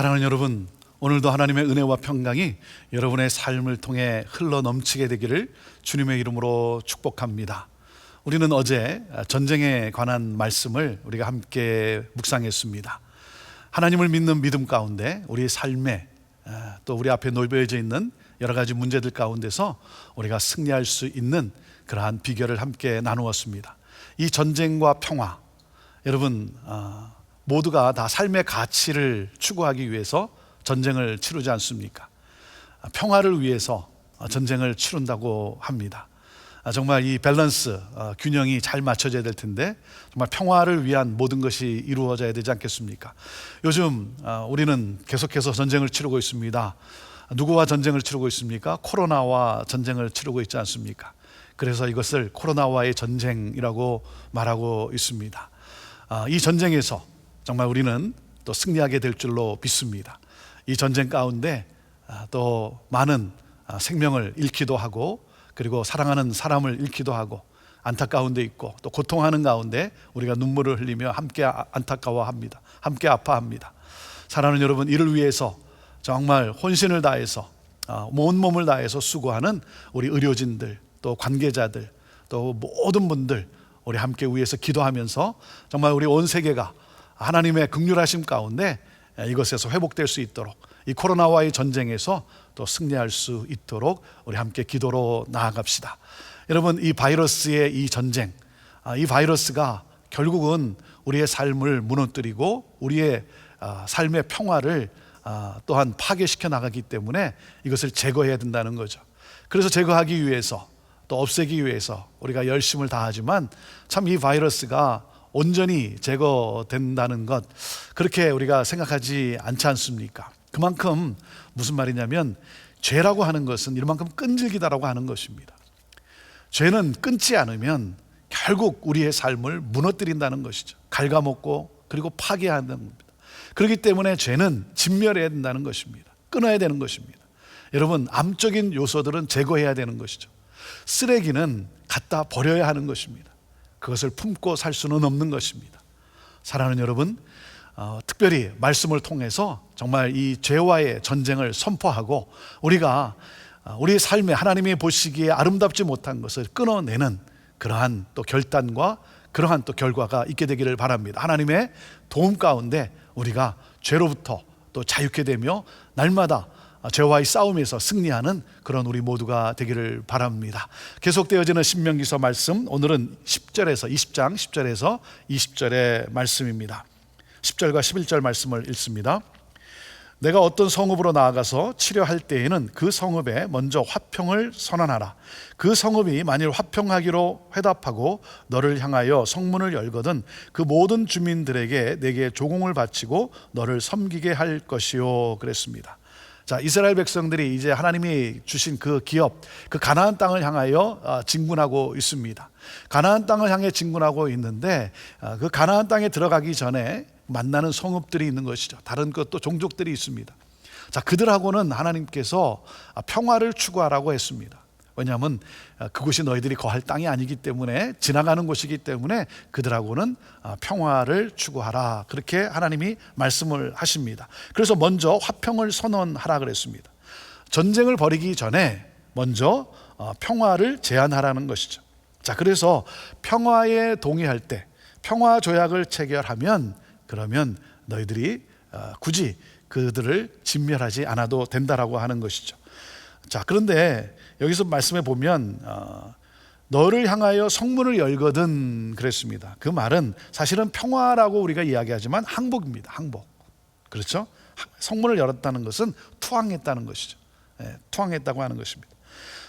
사랑하는 여러분, 오늘도 하나님의 은혜와 평강이 여러분의 삶을 통해 흘러 넘치게 되기를 주님의 이름으로 축복합니다. 우리는 어제 전쟁에 관한 말씀을 우리가 함께 묵상했습니다. 하나님을 믿는 믿음 가운데 우리 삶에 아, 또 우리 앞에 놓여져 있는 여러 가지 문제들 가운데서 우리가 승리할 수 있는 그러한 비결을 함께 나누었습니다. 이 전쟁과 평화, 여러분 아, 모두가 다 삶의 가치를 추구하기 위해서 전쟁을 치르지 않습니까? 아, 평화를 위해서 전쟁을 치른다고 합니다. 아, 정말 이 밸런스 어, 균형이 잘 맞춰져야 될 텐데 정말 평화를 위한 모든 것이 이루어져야 되지 않겠습니까? 요즘 어, 우리는 계속해서 전쟁을 치르고 있습니다. 누구와 전쟁을 치르고 있습니까? 코로나와 전쟁을 치르고 있지 않습니까? 그래서 이것을 코로나와의 전쟁이라고 말하고 있습니다. 아, 이 전쟁에서 정말 우리는 또 승리하게 될 줄로 믿습니다. 이 전쟁 가운데 아, 또 많은 아, 생명을 잃기도 하고 그리고 사랑하는 사람을 잃기도 하고 안타까운 데 있고 또 고통하는 가운데 우리가 눈물을 흘리며 함께 아- 안타까워합니다. 함께 아파합니다. 사랑하는 여러분 이를 위해서 정말 혼신을 다해서 아, 온 몸을 다해서 수고하는 우리 의료진들 또 관계자들 또 모든 분들 우리 함께 위해서 기도하면서 정말 우리 온 세계가 하나님의 극률하심 가운데 이것에서 회복될 수 있도록 이 코로나와의 전쟁에서 또 승리할 수 있도록 우리 함께 기도로 나아갑시다. 여러분 이 바이러스의 이 전쟁, 아, 이 바이러스가 결국은 우리의 삶을 무너뜨리고 우리의 아, 삶의 평화를 아, 또한 파괴시켜 나가기 때문에 이것을 제거해야 된다는 거죠. 그래서 제거하기 위해서 또 없애기 위해서 우리가 열심을 다하지만 참 이 바이러스가 온전히 제거된다는 것 그렇게 우리가 생각하지 않지 않습니까? 그만큼 무슨 말이냐면 죄라고 하는 것은 이만큼 끈질기다라고 하는 것입니다. 죄는 끊지 않으면 결국 우리의 삶을 무너뜨린다는 것이죠. 갉아먹고 그리고 파괴하는 겁니다. 그렇기 때문에 죄는 진멸해야 된다는 것입니다. 끊어야 되는 것입니다. 여러분, 암적인 요소들은 제거해야 되는 것이죠. 쓰레기는 갖다 버려야 하는 것입니다. 그것을 품고 살 수는 없는 것입니다. 사랑하는 여러분, 어, 특별히 말씀을 통해서 정말 이 죄와의 전쟁을 선포하고 우리가 어, 우리의 삶에 하나님이 보시기에 아름답지 못한 것을 끊어내는 그러한 또 결단과 그러한 또 결과가 있게 되기를 바랍니다. 하나님의 도움 가운데 우리가 죄로부터 또 자유케 되며 날마다 죄와의 싸움에서 승리하는 그런 우리 모두가 되기를 바랍니다. 계속되어지는 신명기서 말씀 오늘은 10절에서 20장 10절에서 20절의 말씀입니다. 10절과 11절 말씀을 읽습니다. 내가 어떤 성읍으로 나아가서 치료할 때에는 그 성읍에 먼저 화평을 선언하라. 그 성읍이 만일 화평하기로 회답하고 너를 향하여 성문을 열거든 그 모든 주민들에게 내게 조공을 바치고 너를 섬기게 할 것이요 그랬습니다. 자, 이스라엘 백성들이 이제 하나님이 주신 그 기업, 그 가나안 땅을 향하여 아, 진군하고 있습니다. 가나안 땅을 향해 진군하고 있는데 아, 그 가나안 땅에 들어가기 전에 만나는 성읍들이 있는 것이죠. 다른 것도 종족들이 있습니다. 자, 그들하고는 하나님께서 평화를 추구하라고 했습니다. 왜냐하면 그곳이 너희들이 거할 땅이 아니기 때문에 지나가는 곳이기 때문에 그들하고는 평화를 추구하라. 그렇게 하나님이 말씀을 하십니다. 그래서 먼저 화평을 선언하라 그랬습니다. 전쟁을 벌이기 전에 먼저 어, 평화를 제안하라는 것이죠. 자, 그래서 평화에 동의할 때 평화 조약을 체결하면 그러면 너희들이 어, 굳이 그들을 진멸하지 않아도 된다라고 하는 것이죠. 자, 그런데 여기서 말씀해 보면 어, 너를 향하여 성문을 열거든 그랬습니다. 그 말은 사실은 평화라고 우리가 이야기하지만 항복입니다. 항복. 그렇죠? 성문을 열었다는 것은 투항했다는 것이죠. 예, 투항했다고 하는 것입니다.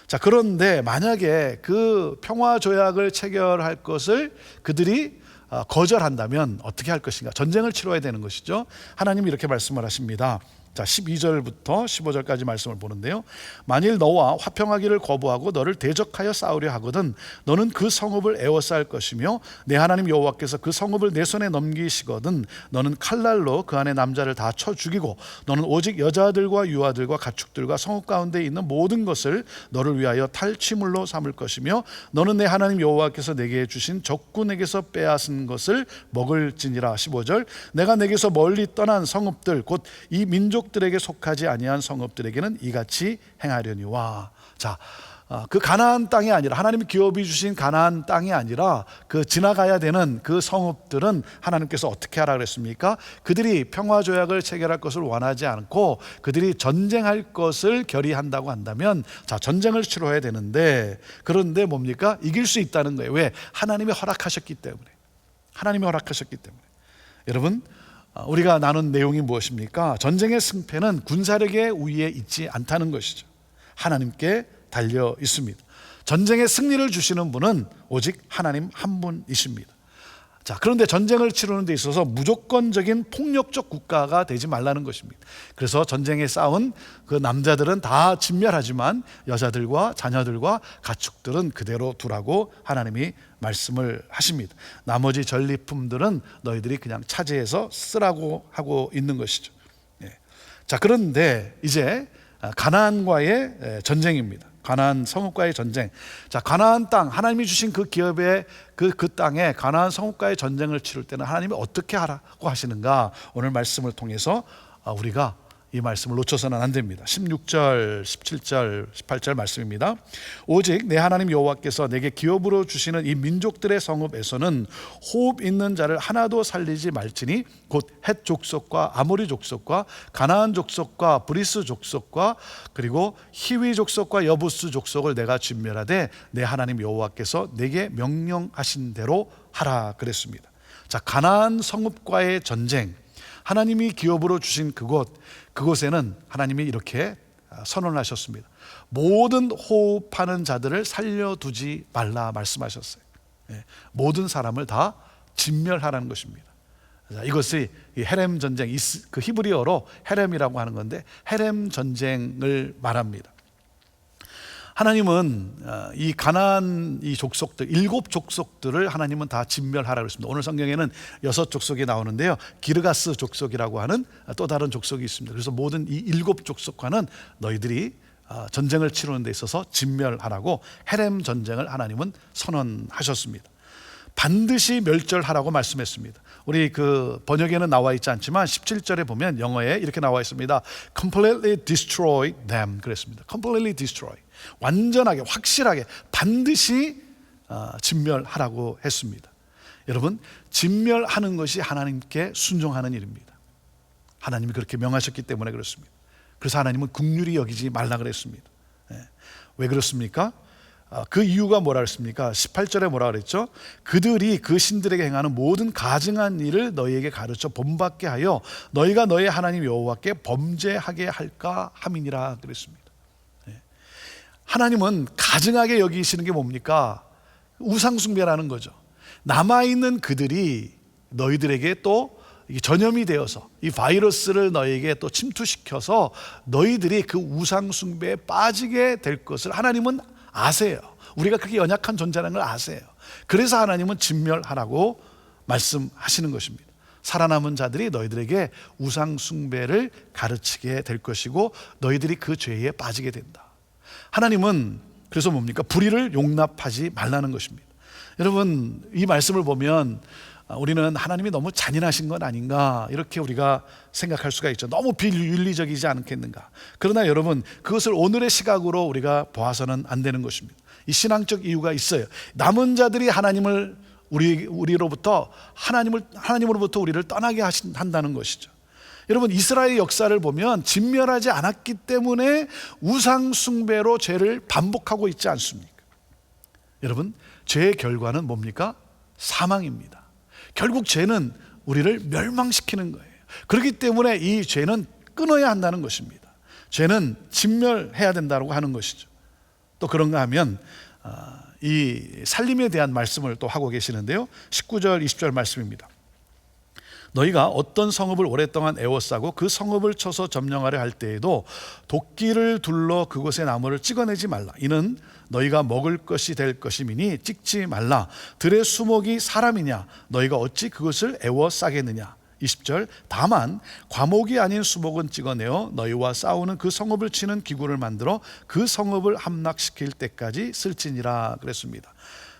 자, 그런데 만약에 그 평화 조약을 체결할 것을 그들이 어, 거절한다면 어떻게 할 것인가? 전쟁을 치러야 되는 것이죠. 하나님이 이렇게 말씀을 하십니다. 자, 12절부터 15절까지 말씀을 보는데요. 만일 너와 화평하기를 거부하고 너를 대적하여 싸우려 하거든 너는 그 성읍을 에워싸을 것이며 내 하나님 여호와께서 그 성읍을 내 손에 넘기시거든 너는 칼날로 그 안에 남자를 다 쳐 죽이고 너는 오직 여자들과 유아들과 가축들과 성읍 가운데 있는 모든 것을 너를 위하여 탈취물로 삼을 것이며 너는 내 하나님 여호와께서 내게 주신 적군에게서 빼앗은 것을 먹을지니라 15절 내가 내게서 멀리 떠난 성읍들 곧 이 민족 들에게 속하지 아니한 성읍들에게는 이같이 행하려니와 자. 아, 그 가나안 땅이 아니라 하나님이 기업이 주신 가나안 땅이 아니라 그 지나가야 되는 그 성읍들은 하나님께서 어떻게 하라 그랬습니까? 그들이 평화 조약을 체결할 것을 원하지 않고 그들이 전쟁할 것을 결의한다고 한다면 자 전쟁을 치러야 되는데 그런데 뭡니까? 이길 수 있다는 거예요. 왜? 하나님이 허락하셨기 때문에. 하나님이 허락하셨기 때문에. 여러분 아, 우리가 나눈 내용이 무엇입니까? 전쟁의 승패는 군사력의 우위에 있지 않다는 것이죠. 하나님께 달려 있습니다. 전쟁의 승리를 주시는 분은 오직 하나님 한 분이십니다. 자, 그런데 전쟁을 치르는 데 있어서 무조건적인 폭력적 국가가 되지 말라는 것입니다. 그래서 전쟁에 싸운 그 남자들은 다 진멸하지만 여자들과 자녀들과 가축들은 그대로 두라고 하나님이 말씀을 하십니다. 나머지 전리품들은 너희들이 그냥 차지해서 쓰라고 하고 있는 것이죠. 예. 자, 그런데 이제 가나안과의 전쟁입니다. 가나안 성읍과의 전쟁. 자, 가나안 땅 하나님이 주신 그 기업의 그, 그 땅에 가나안 성읍과의 전쟁을 치를 때는 하나님이 어떻게 하라고 하시는가? 오늘 말씀을 통해서 아, 우리가 이 말씀을 놓쳐서는 안 됩니다. 16절, 17절, 18절 말씀입니다. 오직 내 하나님 여호와께서 내게 기업으로 주시는 이 민족들의 성읍에서는 호흡 있는 자를 하나도 살리지 말지니 곧 헷 족속과 아모리 족속과 가나안 족속과 브리스 족속과 그리고 히위 족속과 여부스 족속을 내가 진멸하되 내 하나님 여호와께서 내게 명령하신 대로 하라 그랬습니다. 자, 가나안 성읍과의 전쟁 하나님이 기업으로 주신 그곳 그곳에는 하나님이 이렇게 선언하셨습니다. 모든 호흡하는 자들을 살려두지 말라 말씀하셨어요. 예, 모든 사람을 다 진멸하라는 것입니다. 이것이 헤렘 전쟁, 그 히브리어로 헤렘이라고 하는 건데 헤렘 전쟁을 말합니다. 하나님은 어, 이 가나안 이 족속들 일곱 족속들을 하나님은 다 진멸하라고 했습니다. 오늘 성경에는 여섯 족속이 나오는데요. 기르가스 족속이라고 하는 또 다른 족속이 있습니다. 그래서 모든 이 일곱 족속과는 너희들이 어, 전쟁을 치르는 데 있어서 진멸하라고 헤렘 전쟁을 하나님은 선언하셨습니다. 반드시 멸절하라고 말씀했습니다. 우리 그 번역에는 나와 있지 않지만 17절에 보면 영어에 이렇게 나와 있습니다. completely destroy them 그랬습니다. completely destroy. 완전하게 확실하게 반드시 어, 진멸하라고 했습니다. 여러분, 진멸하는 것이 하나님께 순종하는 일입니다. 하나님이 그렇게 명하셨기 때문에 그렇습니다. 그래서 하나님은 국률이 여기지 말라 그랬습니다. 예. 왜 그렇습니까? 아, 그 이유가 뭐라 그랬습니까? 18절에 뭐라 그랬죠? 그들이 그 신들에게 행하는 모든 가증한 일을 너희에게 가르쳐 본받게 하여 너희가 너희 하나님 여호와께 범죄하게 할까 함이니라 그랬습니다. 네. 하나님은 가증하게 여기시는 게 뭡니까? 우상숭배라는 거죠. 남아있는 그들이 너희들에게 또 전염이 되어서 이 바이러스를 너에게 또 침투시켜서 너희들이 그 우상숭배에 빠지게 될 것을 하나님은 아세요. 우리가 그렇게 연약한 존재라는 걸 아세요. 그래서 하나님은 진멸하라고 말씀하시는 것입니다. 살아남은 자들이 너희들에게 우상 숭배를 가르치게 될 것이고 너희들이 그 죄에 빠지게 된다. 하나님은 그래서 뭡니까? 불의를 용납하지 말라는 것입니다. 여러분, 이 말씀을 보면 우리는 하나님이 너무 잔인하신 건 아닌가 이렇게 우리가 생각할 수가 있죠. 너무 비윤리적이지 않겠는가. 그러나 여러분 그것을 오늘의 시각으로 우리가 보아서는 안 되는 것입니다. 이 신앙적 이유가 있어요. 남은 자들이 하나님을 우리 우리로부터 하나님을 하나님으로부터 우리를 떠나게 하신 한다는 것이죠. 여러분 이스라엘 역사를 보면 진멸하지 않았기 때문에 우상 숭배로 죄를 반복하고 있지 않습니까? 여러분 죄의 결과는 뭡니까? 사망입니다. 결국 죄는 우리를 멸망시키는 거예요. 그렇기 때문에 이 죄는 끊어야 한다는 것입니다. 죄는 진멸해야 된다고 하는 것이죠. 또 그런가 하면 아, 이 살림에 대한 말씀을 또 하고 계시는데요. 19절 20절 말씀입니다. 너희가 어떤 성읍을 오랫동안 애워싸고 그 성읍을 쳐서 점령하려 할 때에도 도끼를 둘러 그곳의 나무를 찍어내지 말라. 이는 너희가 먹을 것이 될 것이미니 찍지 말라. 들의 수목이 사람이냐? 너희가 어찌 그것을 애워싸겠느냐? 20절 다만 과목이 아닌 수목은 찍어내어 너희와 싸우는 그 성읍을 치는 기구를 만들어 그 성읍을 함락시킬 때까지 쓸지니라 그랬습니다.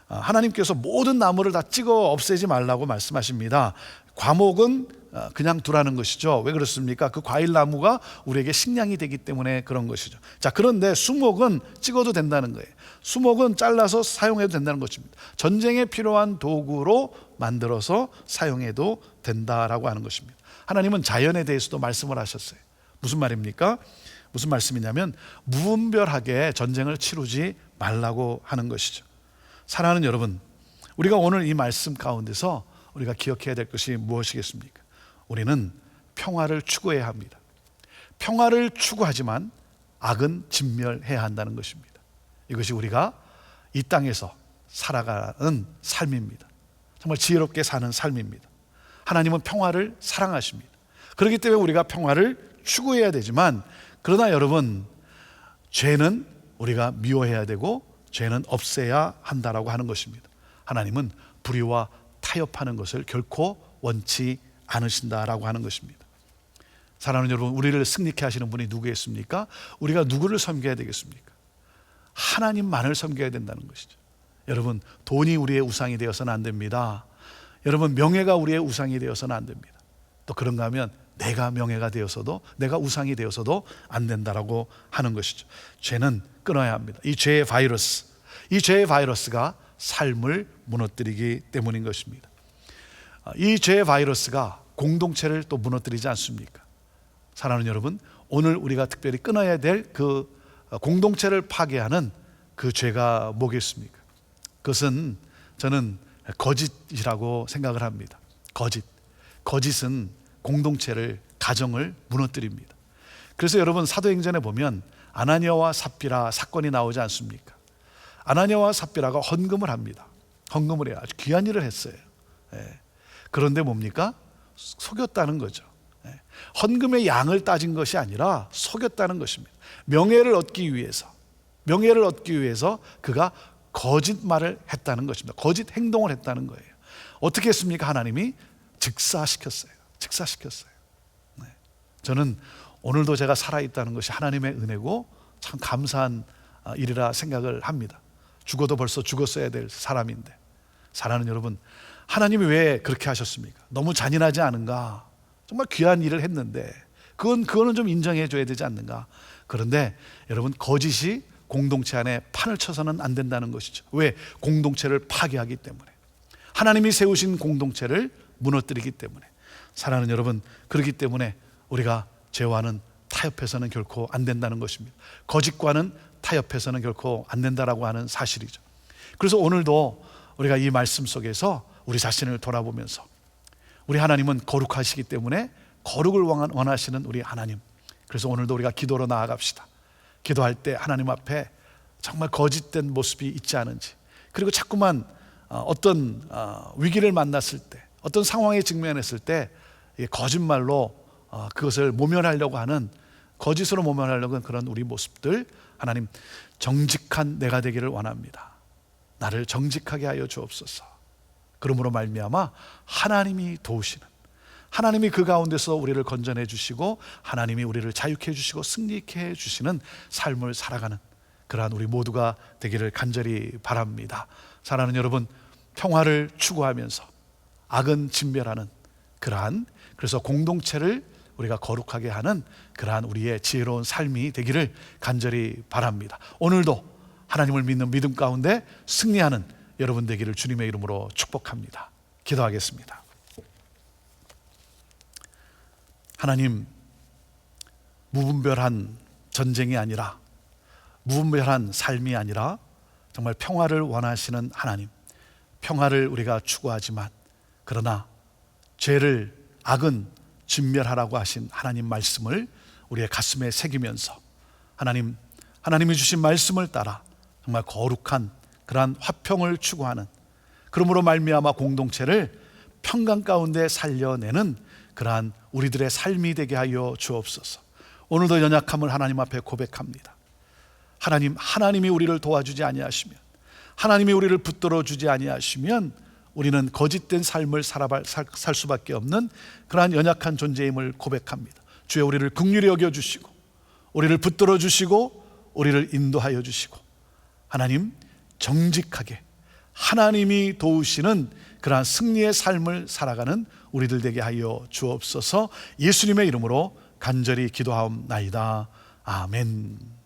아, 하나님께서 모든 나무를 다 찍어 없애지 말라고 말씀하십니다. 과목은 어, 그냥 두라는 것이죠. 왜 그렇습니까? 그 과일 나무가 우리에게 식량이 되기 때문에 그런 것이죠. 자, 그런데 수목은 찍어도 된다는 거예요. 수목은 잘라서 사용해도 된다는 것입니다. 전쟁에 필요한 도구로 만들어서 사용해도 된다라고 하는 것입니다. 하나님은 자연에 대해서도 말씀을 하셨어요. 무슨 말입니까? 무슨 말씀이냐면 무분별하게 전쟁을 치르지 말라고 하는 것이죠. 사랑하는 여러분, 우리가 오늘 이 말씀 가운데서 우리가 기억해야 될 것이 무엇이겠습니까? 우리는 평화를 추구해야 합니다. 평화를 추구하지만 악은 진멸해야 한다는 것입니다. 이것이 우리가 이 땅에서 살아가는 삶입니다. 정말 지혜롭게 사는 삶입니다. 하나님은 평화를 사랑하십니다. 그렇기 때문에 우리가 평화를 추구해야 되지만 그러나 여러분 죄는 우리가 미워해야 되고 죄는 없애야 한다라고 하는 것입니다. 하나님은 불의와 타협하는 것을 결코 원치 않으신다라고 하는 것입니다. 사랑하는 여러분, 우리를 승리케 하시는 분이 누구겠습니까? 우리가 누구를 섬겨야 되겠습니까? 하나님만을 섬겨야 된다는 것이죠. 여러분, 돈이 우리의 우상이 되어서는 안 됩니다. 여러분, 명예가 우리의 우상이 되어서는 안 됩니다. 또 그런가 하면 내가 명예가 되어서도 내가 우상이 되어서도 안 된다라고 하는 것이죠. 죄는 끊어야 합니다. 이 죄의 바이러스, 이 죄의 바이러스가 삶을 무너뜨리기 때문인 것입니다. 이 죄의 바이러스가 공동체를 또 무너뜨리지 않습니까? 사랑하는 여러분, 오늘 우리가 특별히 끊어야 될 그 공동체를 파괴하는 그 죄가 뭐겠습니까? 그것은 저는 거짓이라고 생각을 합니다. 거짓. 거짓은 공동체를 가정을 무너뜨립니다. 그래서 여러분 사도행전에 보면 아나니아와 삽비라 사건이 나오지 않습니까? 아나니아와 삽비라가 헌금을 합니다. 헌금을 해요. 아주 귀한 일을 했어요. 예. 그런데 뭡니까? 속였다는 거죠. 예. 헌금의 양을 따진 것이 아니라 속였다는 것입니다. 명예를 얻기 위해서, 명예를 얻기 위해서 그가 거짓말을 했다는 것입니다. 거짓 행동을 했다는 거예요. 어떻게 했습니까? 하나님이 즉사시켰어요. 즉사시켰어요. 네. 저는 오늘도 제가 살아있다는 것이 하나님의 은혜고 참 감사한 아, 일이라 생각을 합니다. 죽어도 벌써 죽었어야 될 사람인데. 사랑하는 여러분, 하나님이 왜 그렇게 하셨습니까? 너무 잔인하지 않은가? 정말 귀한 일을 했는데, 그건, 그거는 좀 인정해 줘야 되지 않는가? 그런데 여러분, 거짓이 공동체 안에 판을 쳐서는 안 된다는 것이죠. 왜? 공동체를 파괴하기 때문에. 하나님이 세우신 공동체를 무너뜨리기 때문에. 사랑하는 여러분, 그렇기 때문에 우리가 죄와는 타협해서는 결코 안 된다는 것입니다. 거짓과는 타협해서는 결코 안 된다라고 하는 사실이죠. 그래서 오늘도 우리가 이 말씀 속에서 우리 자신을 돌아보면서 우리 하나님은 거룩하시기 때문에 거룩을 원하시는 우리 하나님. 그래서 오늘도 우리가 기도로 나아갑시다. 기도할 때 하나님 앞에 정말 거짓된 모습이 있지 않은지 그리고 자꾸만 어, 어떤 어, 위기를 만났을 때 어떤 상황에 직면했을 때 거짓말로 어, 그것을 모면하려고 하는 거짓으로 모면하려고 하는 그런 우리 모습들 하나님 정직한 내가 되기를 원합니다. 나를 정직하게 하여 주옵소서. 그러므로 말미암아 하나님이 도우시는 하나님이 그 가운데서 우리를 건전해 주시고 하나님이 우리를 자유케 해 주시고 승리케 해 주시는 삶을 살아가는 그러한 우리 모두가 되기를 간절히 바랍니다. 사랑하는 여러분, 평화를 추구하면서 악은 진멸하는 그러한 그래서 공동체를 우리가 거룩하게 하는 그러한 우리의 지혜로운 삶이 되기를 간절히 바랍니다. 오늘도 하나님을 믿는 믿음 가운데 승리하는 여러분 되기를 주님의 이름으로 축복합니다. 기도하겠습니다. 하나님, 무분별한 전쟁이 아니라, 무분별한 삶이 아니라, 정말 평화를 원하시는 하나님, 평화를 우리가 추구하지만, 그러나 죄를, 악은 진멸하라고 하신 하나님 말씀을 우리의 가슴에 새기면서, 하나님, 하나님이 주신 말씀을 따라 정말 거룩한 그러한 화평을 추구하는 그러므로 말미암아 공동체를 평강 가운데 살려내는 그러한 우리들의 삶이 되게 하여 주옵소서. 오늘도 연약함을 하나님 앞에 고백합니다. 하나님, 하나님이 우리를 도와주지 아니하시면, 하나님이 우리를 붙들어 주지 아니하시면, 우리는 거짓된 삶을 살아갈 살, 살 수밖에 없는 그러한 연약한 존재임을 고백합니다. 주여 우리를 긍휼히 여겨 주시고, 우리를 붙들어 주시고, 우리를 인도하여 주시고, 하나님 정직하게 하나님이 도우시는 그러한 승리의 삶을 살아가는 우리들 되게 하여 주옵소서. 예수님의 이름으로 간절히 기도하옵나이다. 아멘.